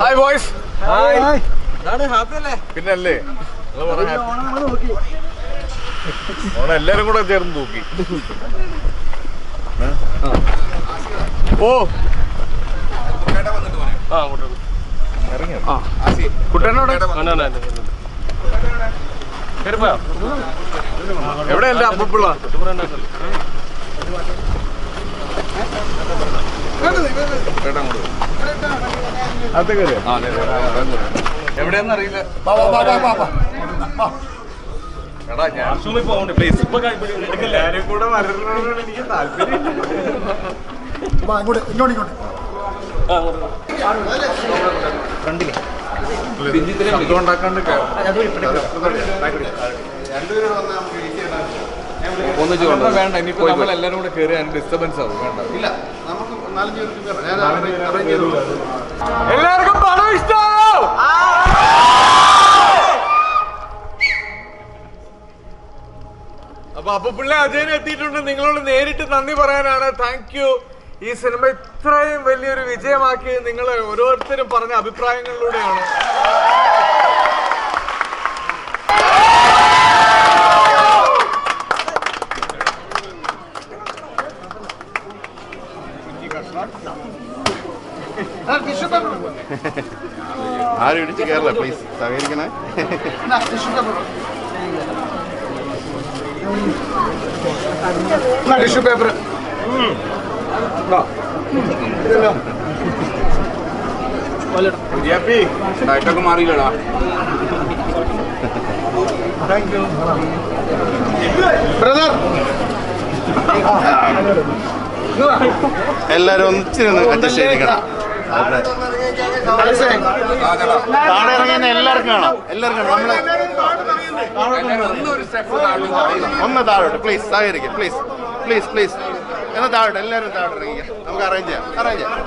Hi boys hi പിന്നല്ലേ. ഓണം എല്ലാരും കൂടെ ചേർന്ന് നോക്കി? ഓ. കുട്ടനോട്? എവിടെ എന്റെ അപ്പപ്പിള്ള അകത്തേക്ക് എവിടെയെന്ന് അറിയില്ല എടാ ഞാൻ എല്ലാരും കൂടെ വരണോടാണ് എനിക്ക് താല്പര്യം ഇങ്ങോട്ട് ഇങ്ങോട്ട് ഒന്നിച്ച് വേണ്ട ഇനിയിപ്പോ നമ്മൾ എല്ലാരും കൂടെ കയറി അതിന് ഡിസ്റ്റർബൻസ് ആവും വേണ്ട. ഇല്ല നമുക്ക്. എല്ലാവർക്കും പണം ഇഷ്ടമാണോ അപ്പൊ അപ്പൊ പിള്ളെ അജയൻ എത്തിയിട്ടുണ്ട്. നിങ്ങളോട് നേരിട്ട് നന്ദി പറയാനാണ്. താങ്ക് യു ഈ സിനിമ ഇത്രയും വലിയൊരു വിജയമാക്കി നിങ്ങൾ ഓരോരുത്തരും പറഞ്ഞ അഭിപ്രായങ്ങളിലൂടെയാണ്. ആരും ഇടിച്ച് കയറില്ല പ്ലീസ് സഹകരിക്കണേ. Tissue paper paper. എന്നാ, tissue paper. ഡയറ്റൊക്കെ മാറിയില്ലടാ. എല്ലാരും ഒന്നിച്ചിരുന്ന് അഡ്ജസ്റ്റ് ചെയ്തിരിക്കണം. താഴെ എല്ലാവർക്കും കാണാം. എല്ലാവർക്കും നമ്മളെ ഒന്ന് താഴോട്ട് പ്ലീസ് സഹകരിക്കും പ്ലീസ് പ്ലീസ് പ്ലീസ് എന്നാ താഴോട്ട് എല്ലാവരും താഴോട്ട് ഇറങ്ങിക്കാം. നമുക്ക് അറേഞ്ച് ചെയ്യാം അറേഞ്ച് ചെയ്യാം.